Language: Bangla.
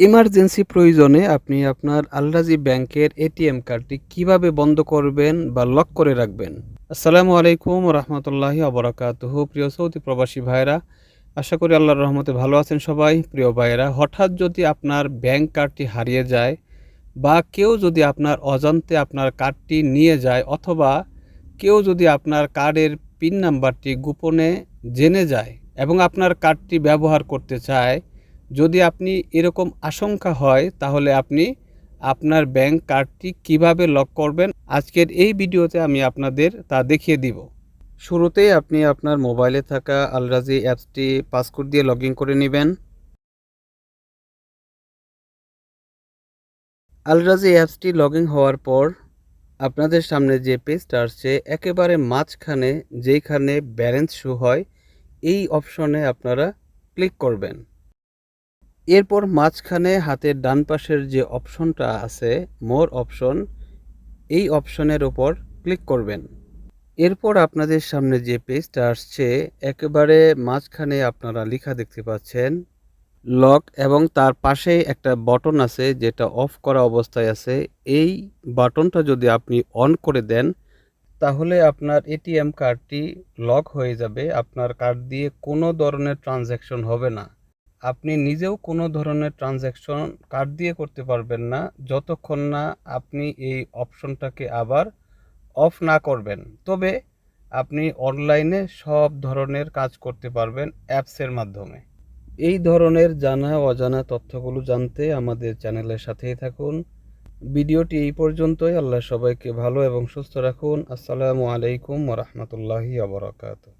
ইমার্জেন্সি প্রয়োজনে আপনি আপনার আলরাজি ব্যাংকের এটিএম কার্ডটি কীভাবে বন্ধ করবেন বা লক করে রাখবেন? আসসালামু আলাইকুম রহমতুল্লাহি অবরাকাতুহ প্রিয় সৌদি প্রবাসী ভাইরা আশা করি আল্লাহর রহমতে ভালো আছেন সবাই। প্রিয় ভাইরা হঠাৎ যদি আপনার ব্যাংক কার্ডটি হারিয়ে যায় বা কেউ যদি আপনার অজান্তে আপনার কার্ডটি নিয়ে যায় অথবা কেউ যদি আপনার কার্ডের পিন নাম্বারটি গোপনে জেনে যায় এবং আপনার কার্ডটি ব্যবহার করতে চায় যদি আপনি এরকম আশঙ্কা হয়, তাহলে আপনি আপনার ব্যাংক কার্ডটি কীভাবে লক করবেন? আজকের এই ভিডিওতে আমি আপনাদের তা দেখিয়ে দিব। শুরুতেই আপনি আপনার মোবাইলে থাকা আলরাজি অ্যাপসটি পাসকোড দিয়ে লগ করে নেবেন। আলরাজি অ্যাপসটি লগ হওয়ার পর আপনাদের সামনে যে পেজটা আসছে, একেবারে মাঝখানে যেইখানে ব্যালেন্স শো হয়, এই অপশনে আপনারা ক্লিক করবেন। এরপর মাঝখানে হাতের ডান পাশের যে অপশনটা আছে মোর অপশন এই অপশনের ওপর ক্লিক করবেন। এরপর আপনাদের সামনে যে পেজটা আসছে, একেবারে মাঝখানে আপনারা লেখা দেখতে পাচ্ছেন লক এবং তার পাশে একটা বটন আছে, যেটা অফ করা অবস্থায় আছে। এই বাটনটা যদি আপনি অন করে দেন, তাহলে আপনার এটিএম কার্ডটি লক হয়ে যাবে। আপনার কার্ড দিয়ে কোনো ধরনের ট্রানজ্যাকশন হবে না। আপনি নিজেও কোনো ধরনের ট্রানজ্যাকশন কার্ড দিয়ে করতে পারবেন না, যতক্ষণ না আপনি এই অপশনটাকে আবার অফ না করবেন। তবে আপনি অনলাইনে সব ধরনের কাজ করতে পারবেন অ্যাপসের মাধ্যমে। এই ধরনের জানা, অজানা তথ্যগুলো জানতে আমাদের চ্যানেলের সাথেই থাকুন। ভিডিওটি এই পর্যন্তই। আল্লাহ সবাইকে ভালো এবং সুস্থ রাখুন। আসসালামু আলাইকুম ওরহমতুল্লাহি আবরাকাতু